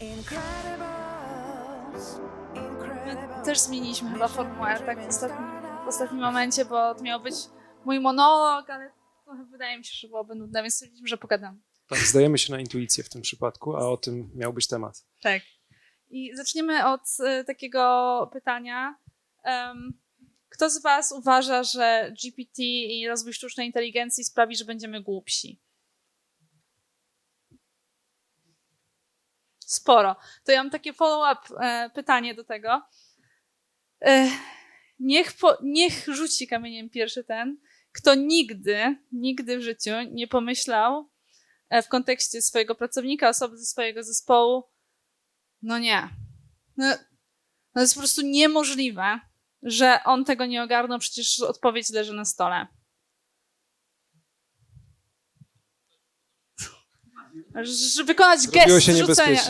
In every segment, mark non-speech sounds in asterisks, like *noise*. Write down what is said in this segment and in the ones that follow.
Incredibles. Też zmieniliśmy chyba formułę tak w ostatnim, w ostatnim momencie, bo to miał być mój monolog, ale trochę wydaje mi się, że byłoby nudne, więc stwierdziliśmy, że pogadam. Tak, zdajemy się na intuicję w tym przypadku, a o tym miał być temat. Tak. I zaczniemy od e, takiego pytania. Em, kto z Was uważa, że GPT i rozwój sztucznej inteligencji sprawi, że będziemy głupsi? Sporo. To ja mam takie follow-up e, pytanie do tego. E, niech, po, niech rzuci kamieniem pierwszy ten, kto nigdy, nigdy w życiu nie pomyślał e, w kontekście swojego pracownika, osoby ze swojego zespołu, no nie. No, no jest po prostu niemożliwe, że on tego nie ogarnął, przecież odpowiedź leży na stole. Żeby wykonać Zrobiło gest się rzucenia.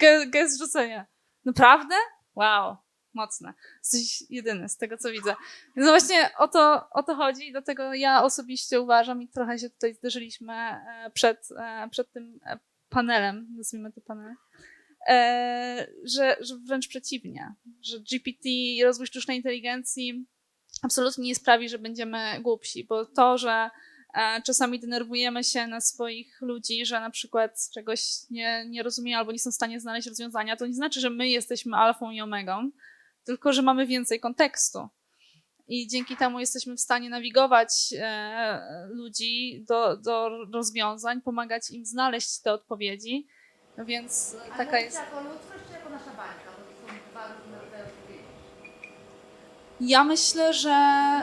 ge- gest rzucenia. Naprawdę? Wow, mocne. Jesteś jedyny z tego, co widzę. No właśnie o to, o to chodzi, dlatego ja osobiście uważam i trochę się tutaj zderzyliśmy e, przed, e, przed tym e, panelem, nazwijmy to panelem, e, że, że wręcz przeciwnie, że GPT i rozwój sztucznej inteligencji absolutnie nie sprawi, że będziemy głupsi, bo to, że czasami denerwujemy się na swoich ludzi, że na przykład czegoś nie, nie rozumieją albo nie są w stanie znaleźć rozwiązania, to nie znaczy, że my jesteśmy alfą i omegą, tylko że mamy więcej kontekstu. I dzięki temu jesteśmy w stanie nawigować e, ludzi do, do rozwiązań, pomagać im znaleźć te odpowiedzi. No Więc A taka jest. jako ludzkość, czy jako nasza bańka? Bo to są dwa różne rodzaje odpowiedzi. Ja myślę, że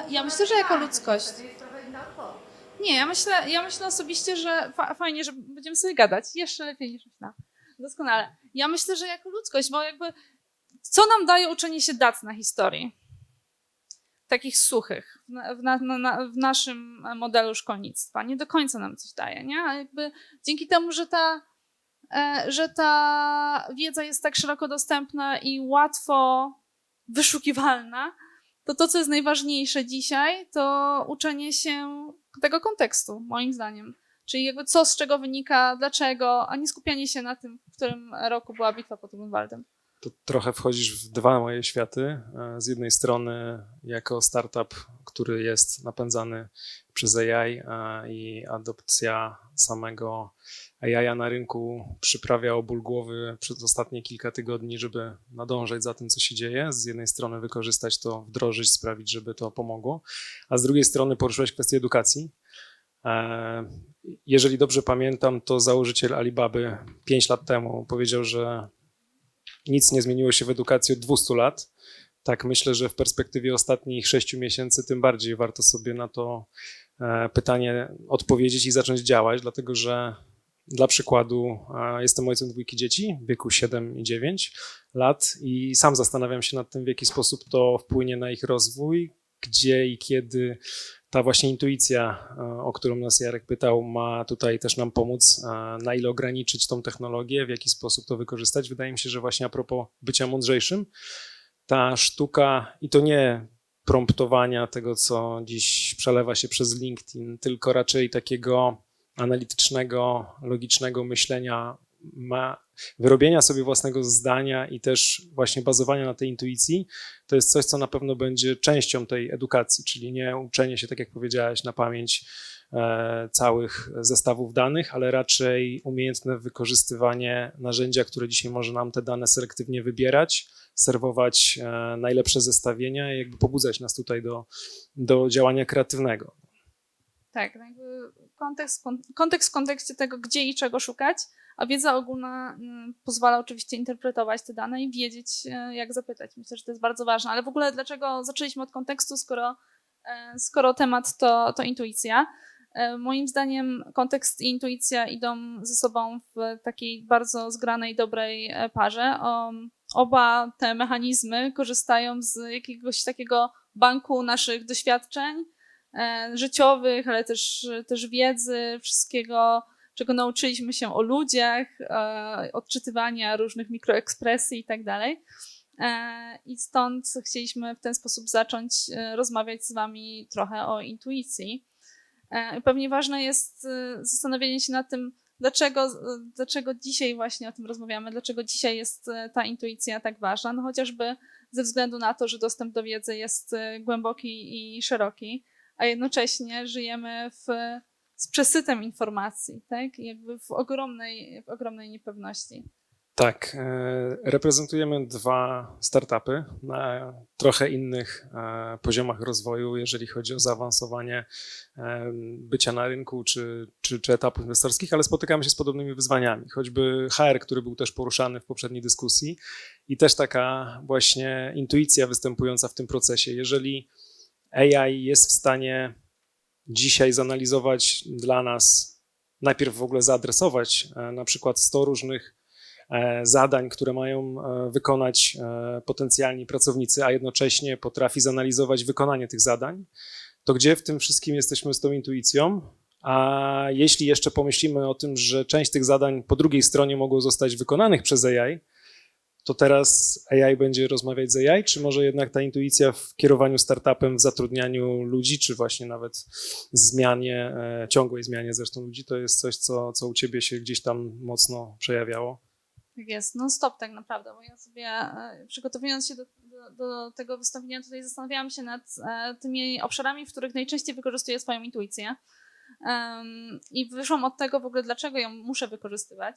ja myślę, że jako ludzkość. To jest trochę inna odpowiedź. Nie, ja myślę, ja myślę osobiście, że fa- fajnie, że będziemy sobie gadać. Jeszcze lepiej niż myślałam. Doskonale. Ja myślę, że jako ludzkość, bo jakby co nam daje uczenie się dat na historii? Takich suchych w, na, na, w naszym modelu szkolnictwa. Nie do końca nam coś daje, nie? A jakby dzięki temu, że ta, e, że ta wiedza jest tak szeroko dostępna i łatwo wyszukiwalna, to to, co jest najważniejsze dzisiaj, to uczenie się tego kontekstu, moim zdaniem. Czyli jakby co z czego wynika, dlaczego, a nie skupianie się na tym, w którym roku była bitwa pod Grunwaldem. To trochę wchodzisz w dwa moje światy. E, Z jednej strony jako startup, który jest napędzany przez AI e, i adopcja samego AI na rynku przyprawia o ból głowy przez ostatnie kilka tygodni, żeby nadążać za tym, co się dzieje. Z jednej strony wykorzystać to, wdrożyć, sprawić, żeby to pomogło, a z drugiej strony poruszyłeś kwestię edukacji. E, Jeżeli dobrze pamiętam, to założyciel Alibaby 5 lat temu powiedział, że nic nie zmieniło się w edukacji od 200 lat. Tak, myślę, że w perspektywie ostatnich 6 miesięcy tym bardziej warto sobie na to pytanie odpowiedzieć i zacząć działać, dlatego że dla przykładu e, jestem ojcem dwójki dzieci w wieku 7 i 9 lat i sam zastanawiam się nad tym, w jaki sposób to wpłynie na ich rozwój, gdzie i kiedy ta właśnie intuicja, e, o którą nas Jarek pytał, ma tutaj też nam pomóc, e, na ile ograniczyć tą technologię, w jaki sposób to wykorzystać. Wydaje mi się, że właśnie a propos bycia mądrzejszym, ta sztuka i to nie promptowania tego, co dziś przelewa się przez LinkedIn, tylko raczej takiego analitycznego, logicznego myślenia, wyrobienia sobie własnego zdania i też właśnie bazowania na tej intuicji, to jest coś, co na pewno będzie częścią tej edukacji, czyli nie uczenie się, tak jak powiedziałeś, na pamięć e, całych zestawów danych, ale raczej umiejętne wykorzystywanie narzędzia, które dzisiaj może nam te dane selektywnie wybierać, serwować e, najlepsze zestawienia i jakby pobudzać nas tutaj do, do działania kreatywnego. Tak, no jakby kontekst, kon- kontekst w kontekście tego, gdzie i czego szukać, a wiedza ogólna mm, pozwala oczywiście interpretować te dane i wiedzieć, e, jak zapytać. Myślę, że to jest bardzo ważne. Ale w ogóle dlaczego zaczęliśmy od kontekstu, skoro, e, skoro temat to, to intuicja? Moim zdaniem kontekst i intuicja idą ze sobą w takiej bardzo zgranej, dobrej parze. Oba te mechanizmy korzystają z jakiegoś takiego banku naszych doświadczeń, e, życiowych, ale też, też wiedzy, wszystkiego, czego nauczyliśmy się o ludziach, e, odczytywania różnych mikroekspresji i tak dalej. E, I stąd chcieliśmy w ten sposób zacząć rozmawiać z Wami trochę o intuicji. Pewnie ważne jest zastanowienie się nad tym, dlaczego, dlaczego dzisiaj właśnie o tym rozmawiamy, dlaczego dzisiaj jest e, ta intuicja tak ważna. No chociażby ze względu na to, że dostęp do wiedzy jest e, głęboki i szeroki, a jednocześnie żyjemy w, z przesytem informacji, tak? Jakby w ogromnej, w ogromnej niepewności. Tak, e, reprezentujemy dwa startupy na trochę innych e, poziomach rozwoju, jeżeli chodzi o zaawansowanie e, bycia na rynku czy, czy, czy etapów inwestorskich, ale spotykamy się z podobnymi wyzwaniami. Choćby HR, który był też poruszany w poprzedniej dyskusji i też taka właśnie intuicja występująca w tym procesie. Jeżeli AI jest w stanie dzisiaj zanalizować dla nas, najpierw w ogóle zaadresować na przykład 100 różnych zadań, które mają e, wykonać e, potencjalni pracownicy, a jednocześnie potrafi zanalizować wykonanie tych zadań, to gdzie w tym wszystkim jesteśmy z tą intuicją? A jeśli jeszcze pomyślimy o tym, że część tych zadań po drugiej stronie mogło zostać wykonanych przez AI, to teraz AI będzie rozmawiać z AI, czy może jednak ta intuicja w kierowaniu startupem, w zatrudnianiu ludzi, czy właśnie nawet zmianie, e, ciągłej zmianie zresztą ludzi, to jest coś, co, co u ciebie się gdzieś tam mocno przejawiało? Tak jest, non stop tak naprawdę, bo ja sobie e, przygotowując się do, do, do tego wystąpienia tutaj zastanawiałam się nad e, tymi obszarami, w których najczęściej wykorzystuję swoją intuicję i wyszłam od tego w ogóle, dlaczego ją muszę wykorzystywać.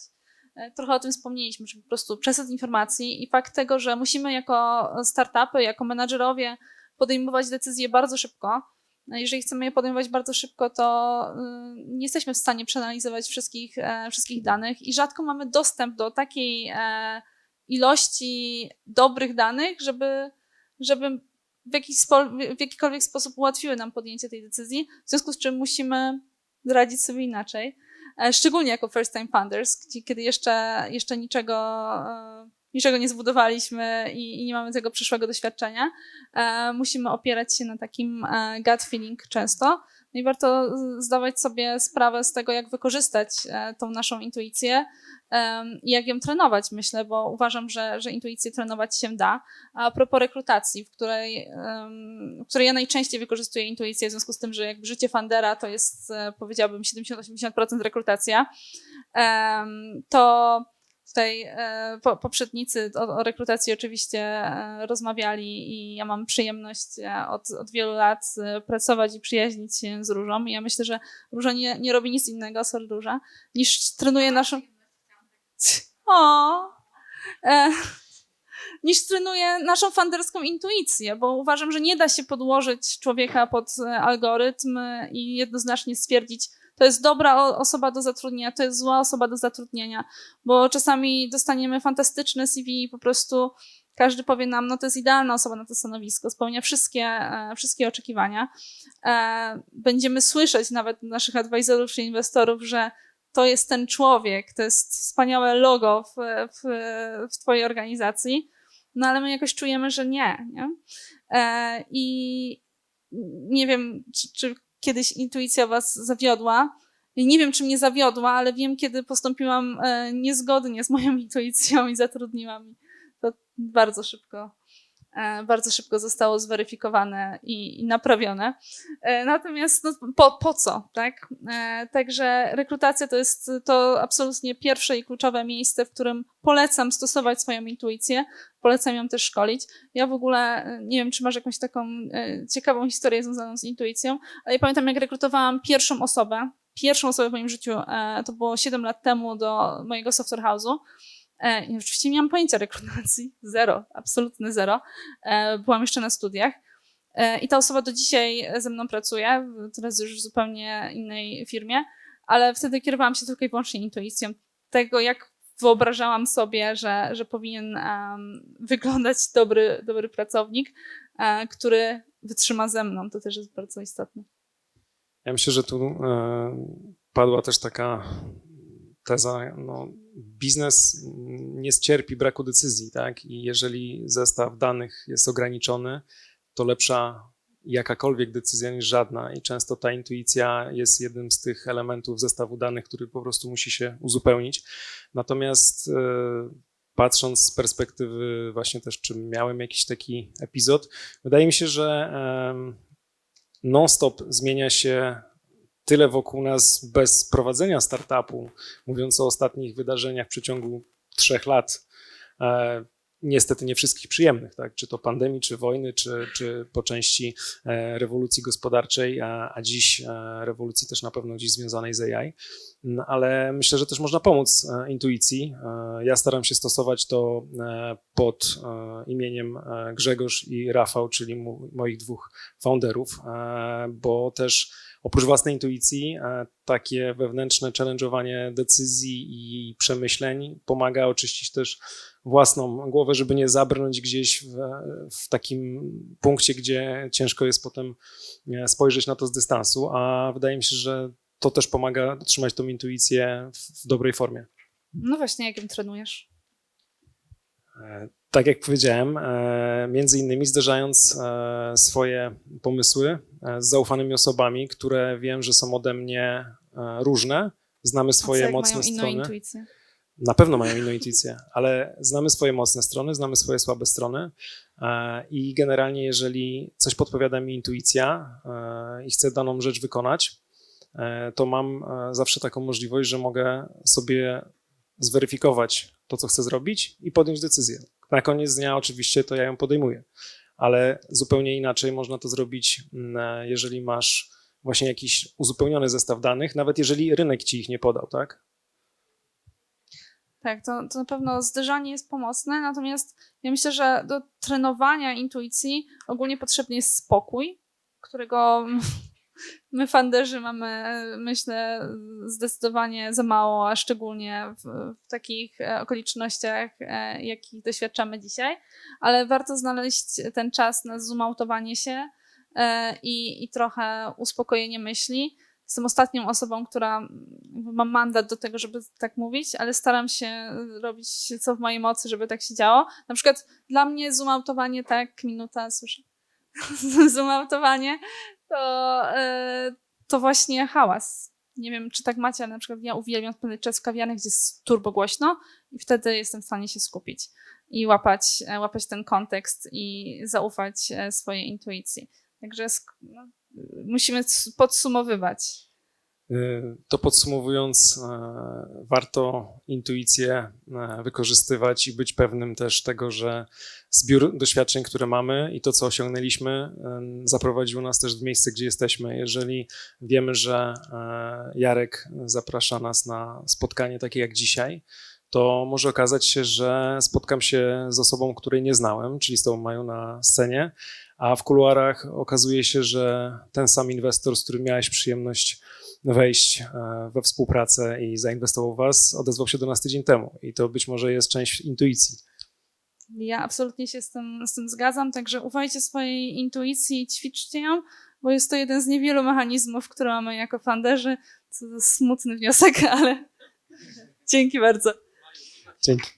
E, Trochę o tym wspomnieliśmy, że po prostu przesyt informacji i fakt tego, że musimy jako startupy, jako menadżerowie podejmować decyzje bardzo szybko. No, Jeżeli chcemy je podejmować bardzo szybko, to y, nie jesteśmy w stanie przeanalizować wszystkich, e, wszystkich danych i rzadko mamy dostęp do takiej e, ilości dobrych danych, żeby, żeby w, jakiś w jakikolwiek sposób ułatwiły nam podjęcie tej decyzji, w związku z czym musimy radzić sobie inaczej. E, Szczególnie jako first time funders, kiedy jeszcze, jeszcze niczego, niczego nie zbudowaliśmy i, i nie mamy tego przyszłego doświadczenia, e, musimy opierać się na takim e, gut feeling często. No i warto zdawać sobie sprawę z tego, jak wykorzystać e, tą naszą intuicję em, i jak ją trenować, myślę, bo uważam, że, że intuicję trenować się da. A propos rekrutacji, w której, w której ja najczęściej wykorzystuję intuicję, w związku z tym, że jakby życie fundera to jest, e, powiedziałabym, 70-80% rekrutacja, to tutaj e, po, poprzednicy o, o rekrutacji oczywiście e, rozmawiali i ja mam przyjemność e, od, od wielu lat pracować i przyjaźnić się z Różą. I ja myślę, że Róża nie, nie robi nic innego, sorry Róża, niż trenuje naszą... *laughs* O, e, niż trenuje naszą fanderską intuicję, bo uważam, że nie da się podłożyć człowieka pod algorytm i jednoznacznie stwierdzić, to jest dobra osoba do zatrudnienia, to jest zła osoba do zatrudnienia, bo czasami dostaniemy fantastyczne CV i po prostu każdy powie nam, no to jest idealna osoba na to stanowisko, spełnia wszystkie, e, wszystkie oczekiwania. E, Będziemy słyszeć nawet naszych advisorów czy inwestorów, że to jest ten człowiek, to jest wspaniałe logo w, w, w twojej organizacji, no ale my jakoś czujemy, że nie. nie? E, I nie wiem, czy, czy kiedyś intuicja was zawiodła. Nie wiem, czy mnie zawiodła, ale wiem, kiedy postąpiłam e, niezgodnie z moją *laughs* intuicją i zatrudniła mi. To bardzo szybko, bardzo szybko zostało zweryfikowane i, naprawione. E, Natomiast no, po, po co, tak? E, Także rekrutacja to jest to absolutnie pierwsze i kluczowe miejsce, w którym polecam stosować swoją intuicję, polecam ją też szkolić. Ja w ogóle e, nie wiem, czy masz jakąś taką e, ciekawą historię związaną z intuicją, ale ja pamiętam, jak rekrutowałam pierwszą osobę, pierwszą osobę w moim życiu, e, to było 7 lat temu do mojego software house'u. E, I oczywiście nie miałam pojęcia rekrutacji, zero, absolutne zero. E, Byłam jeszcze na studiach. E, I ta osoba do dzisiaj ze mną pracuje, teraz już w zupełnie innej firmie, ale wtedy kierowałam się tylko i wyłącznie intuicją tego, jak wyobrażałam sobie, że, że powinien em, wyglądać dobry, dobry pracownik, e, który wytrzyma ze mną. To też jest bardzo istotne. Ja myślę, że tu padła też taka teza, no, biznes nie ścierpi braku decyzji, tak? I jeżeli zestaw danych jest ograniczony, to lepsza jakakolwiek decyzja niż żadna. I często ta intuicja jest jednym z tych elementów zestawu danych, który po prostu musi się uzupełnić. Natomiast e, patrząc z perspektywy właśnie też, czy miałem jakiś taki epizod, wydaje mi się, że non-stop zmienia się tyle wokół nas bez prowadzenia startupu, mówiąc o ostatnich wydarzeniach w przeciągu trzech lat, e, niestety nie wszystkich przyjemnych, tak? czy to pandemii, czy wojny, czy, czy po części e, rewolucji gospodarczej, a, a dziś e, rewolucji też na pewno gdzieś związanej z AI. No, ale myślę, że też można pomóc e, intuicji. E, Ja staram się stosować to e, pod e, imieniem e, Grzegorz i Rafał, czyli mu- moich dwóch founderów, e, bo też oprócz własnej intuicji, e, takie wewnętrzne challenge'owanie decyzji i przemyśleń pomaga oczyścić też własną głowę, żeby nie zabrnąć gdzieś w, w takim punkcie, gdzie ciężko jest potem e, spojrzeć na to z dystansu, a wydaje mi się, że to też pomaga trzymać tą intuicję w, w dobrej formie. No właśnie, jakim trenujesz? Tak jak powiedziałem, e, między innymi zderzając e, swoje pomysły e, z zaufanymi osobami, które wiem, że są ode mnie różne, znamy swoje mocne mają inną strony. intuicję? Na pewno mają inną intuicję, ale znamy swoje mocne strony, znamy swoje słabe strony i generalnie jeżeli coś podpowiada mi intuicja i chcę daną rzecz wykonać, to mam zawsze taką możliwość, że mogę sobie zweryfikować to, co chcę zrobić i podjąć decyzję. Na koniec dnia oczywiście to ja ją podejmuję, ale zupełnie inaczej można to zrobić, mm, jeżeli masz właśnie jakiś uzupełniony zestaw danych, nawet jeżeli rynek ci ich nie podał, tak? Tak, to, to na pewno zderzanie jest pomocne, natomiast ja myślę, że do trenowania intuicji ogólnie potrzebny jest spokój, którego my fanderzy mamy, myślę, zdecydowanie za mało, a szczególnie w, w takich e, okolicznościach, e, jakich doświadczamy dzisiaj, ale warto znaleźć ten czas na zumautowanie się e, i, i trochę uspokojenie myśli. Jestem ostatnią osobą, która ma mandat do tego, żeby tak mówić, ale staram się robić co w mojej mocy, żeby tak się działo. Na przykład dla mnie zoomautowanie, tak, minuta, słyszę, *laughs* zoomautowanie to, e, to właśnie hałas. Nie wiem, czy tak macie, ale na przykład ja uwielbiam spędzać czas w gdzie jest turbo głośno i wtedy jestem w stanie się skupić i łapać, e, łapać ten kontekst i zaufać e, swojej intuicji. Także no, musimy podsumowywać. Y, To podsumowując, e, warto intuicję e, wykorzystywać i być pewnym też tego, że zbiór doświadczeń, które mamy i to, co osiągnęliśmy, e, zaprowadziło nas też w miejsce, gdzie jesteśmy. Jeżeli wiemy, że Jarek zaprasza nas na spotkanie takie jak dzisiaj, to może okazać się, że spotkam się z osobą, której nie znałem, czyli z tą Mają na scenie, a w kuluarach okazuje się, że ten sam inwestor, z którym miałeś przyjemność wejść e, we współpracę i zainwestował w Was, odezwał się do nas tydzień temu. I to być może jest część intuicji. Ja absolutnie się z tym, z tym zgadzam, także ufajcie swojej intuicji i ćwiczcie ją, bo jest to jeden z niewielu mechanizmów, które mamy jako funderzy. Co to smutny wniosek, *laughs* ale dzięki bardzo. Dzięki.